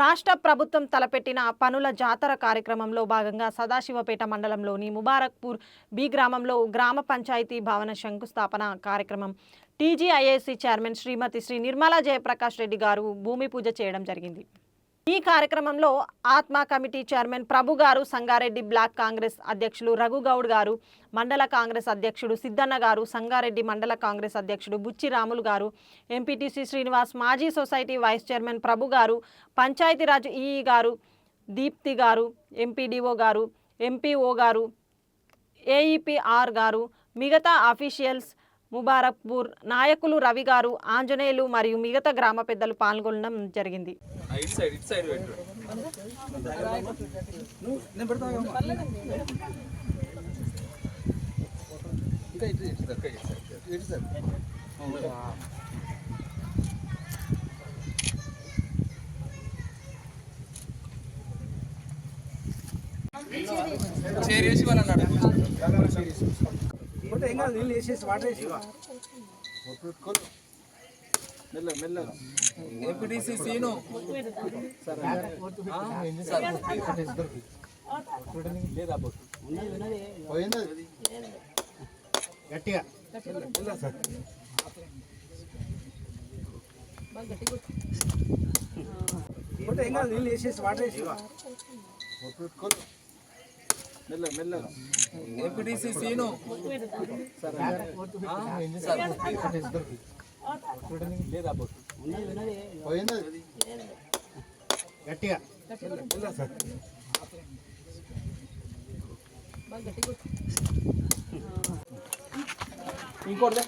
రాష్ట్ర ప్రభుత్వం తలపెట్టిన పనుల జాతర కార్యక్రమంలో భాగంగా సదాశివపేట మండలంలోని ముబారక్పూర్ బి గ్రామంలో గ్రామ పంచాయతీ భవన శంకుస్థాపన కార్యక్రమం. టీజీఐఏసీ చైర్మన్ శ్రీమతి శ్రీ నిర్మలా జయప్రకాష్ రెడ్డి గారు భూమి పూజ చేయడం జరిగింది. ఈ కార్యక్రమంలో ఆత్మ కమిటీ చైర్మన్ ప్రభు గారు సంగారెడ్డి బ్లాక్ కాంగ్రెస్ అధ్యక్షులు రఘుగౌడ్ గారు మండల కాంగ్రెస్ అధ్యక్షుడు సిద్ధన్న గారు సంగారెడ్డి మండల కాంగ్రెస్ అధ్యక్షుడు బుచ్చి రాములు గారు ఎంపీటీసీ శ్రీనివాస్ మాజీ సొసైటీ వైస్ చైర్మన్ ప్రభు గారు పంచాయతీరాజ్ ఈఈ గారు దీప్తి గారు ఎంపీడీఓ గారు ఎంపీఓ గారు ఏఈపీఆర్ గారు మిగతా అఫీషియల్స్ ముబారక్పూర్ నాయకులు రవి గారు ఆంజనేయులు మరియు మిగతా గ్రామ పెద్దలు పాల్గొనడం జరిగింది. చేరేసి వాళ్ళు అన్నాడు పోతే ఏం కాదు నీళ్ళు వేసేసి వాటర్ వేసి మెల్ల మెల్ల. ఏపీటీసీ సీను. లేదా గట్టిగా ఏం కాదు నీళ్ళు వేసేసి వాటర్ వేసి మెల్ల మెల్ల. ఏపీటీసీ సీను. గట్టిగా. ఇంకోటి